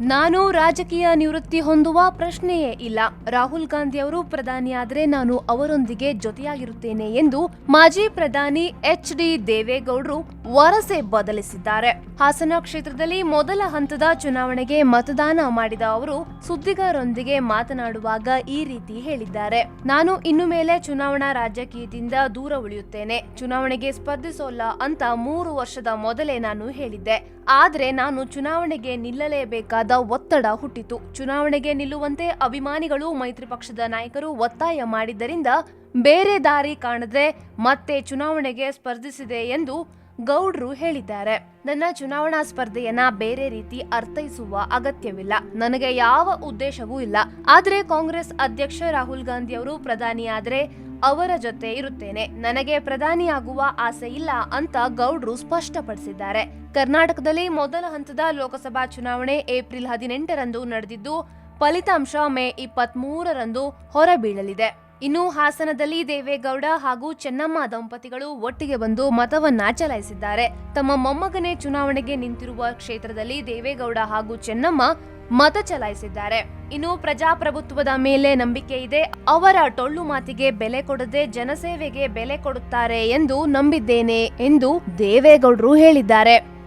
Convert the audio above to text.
ನಾನು ರಾಜಕೀಯ ನಿವೃತ್ತಿ ಹೊಂದುವ ಪ್ರಶ್ನೆಯೇ ಇಲ್ಲ. ರಾಹುಲ್ ಗಾಂಧಿ ಅವರು ಪ್ರಧಾನಿಯಾದರೆ ನಾನು ಅವರೊಂದಿಗೆ ಜೊತೆಯಾಗಿರುತ್ತೇನೆ ಎಂದು ಮಾಜಿ ಪ್ರಧಾನಿ ಎಚ್ ಡಿ ದೇವೇಗೌಡರು ವರಸೆ ಬದಲಿಸಿದ್ದಾರೆ. ಹಾಸನ ಕ್ಷೇತ್ರದಲ್ಲಿ ಮೊದಲ ಹಂತದ ಚುನಾವಣೆಗೆ ಮತದಾನ ಮಾಡಿದ ಅವರು ಸುದ್ದಿಗಾರರೊಂದಿಗೆ ಮಾತನಾಡುವಾಗ ಈ ರೀತಿ ಹೇಳಿದ್ದಾರೆ. ನಾನು ಇನ್ನು ಮೇಲೆ ಚುನಾವಣಾ ರಾಜಕೀಯದಿಂದ ದೂರ ಉಳಿಯುತ್ತೇನೆ. ಚುನಾವಣೆಗೆ ಸ್ಪರ್ಧಿಸೋಲ್ಲ ಅಂತ ಮೂರು ವರ್ಷದ ಮೊದಲೇ ನಾನು ಹೇಳಿದ್ದೆ. ಆದರೆ ನಾನು ಚುನಾವಣೆಗೆ ನಿಲ್ಲಲೇಬೇಕಾದ ಒತ್ತಡ ಹುಟ್ಟಿತು. ಚುನಾವಣೆಗೆ ನಿಲ್ಲುವಂತೆ ಅಭಿಮಾನಿಗಳು, ಮೈತ್ರಿ ಪಕ್ಷದ ನಾಯಕರು ಒತ್ತಾಯ ಮಾಡಿದ್ದರಿಂದ ಬೇರೆ ದಾರಿ ಕಾಣದೆ ಮತ್ತೆ ಚುನಾವಣೆಗೆ ಸ್ಪರ್ಧಿಸಿದೆ ಎಂದು ಗೌಡ್ರು ಹೇಳಿದ್ದಾರೆ. ನನ್ನ ಚುನಾವಣಾ ಸ್ಪರ್ಧೆಯನ್ನ ಬೇರೆ ರೀತಿ ಅರ್ಥೈಸುವ ಅಗತ್ಯವಿಲ್ಲ. ನನಗೆ ಯಾವ ಉದ್ದೇಶವೂ ಇಲ್ಲ. ಆದರೆ ಕಾಂಗ್ರೆಸ್ ಅಧ್ಯಕ್ಷ ರಾಹುಲ್ ಗಾಂಧಿ ಅವರು ಪ್ರಧಾನಿಯಾದ್ರೆ ಅವರ ಜೊತೆ ಇರುತ್ತೇನೆ. ನನಗೆ ಪ್ರಧಾನಿಯಾಗುವ ಆಸೆ ಇಲ್ಲ ಅಂತ ಗೌಡ್ರು ಸ್ಪಷ್ಟಪಡಿಸಿದ್ದಾರೆ. ಕರ್ನಾಟಕದಲ್ಲಿ ಮೊದಲ ಹಂತದ ಲೋಕಸಭಾ ಚುನಾವಣೆ ಏಪ್ರಿಲ್ ಹದಿನೆಂಟರಂದು ನಡೆದಿದ್ದು, ಫಲಿತಾಂಶ ಮೇ ಇಪ್ಪತ್ತ್ ಮೂರರಂದು ಹೊರಬೀಳಲಿದೆ. ಇನ್ನು ಹಾಸನದಲ್ಲಿ ದೇವೇಗೌಡ ಹಾಗೂ ಚೆನ್ನಮ್ಮ ದಂಪತಿಗಳು ಒಟ್ಟಿಗೆ ಬಂದು ಮತವನ್ನ ಚಲಾಯಿಸಿದ್ದಾರೆ. ತಮ್ಮ ಮೊಮ್ಮಗನೇ ಚುನಾವಣೆಗೆ ನಿಂತಿರುವ ಕ್ಷೇತ್ರದಲ್ಲಿ ದೇವೇಗೌಡ ಹಾಗೂ ಚೆನ್ನಮ್ಮ ಮತ ಚಲಾಯಿಸಿದ್ದಾರೆ. ಇನ್ನು ಪ್ರಜಾಪ್ರಭುತ್ವದ ಮೇಲೆ ನಂಬಿಕೆ ಇದೆ. ಅವರ ಟೊಳ್ಳು ಮಾತಿಗೆ ಬೆಲೆ ಕೊಡದೆ ಜನಸೇವೆಗೆ ಬೆಲೆ ಕೊಡುತ್ತಾರೆ ಎಂದು ನಂಬಿದ್ದೇನೆ ಎಂದು ದೇವೇಗೌಡರು ಹೇಳಿದ್ದಾರೆ.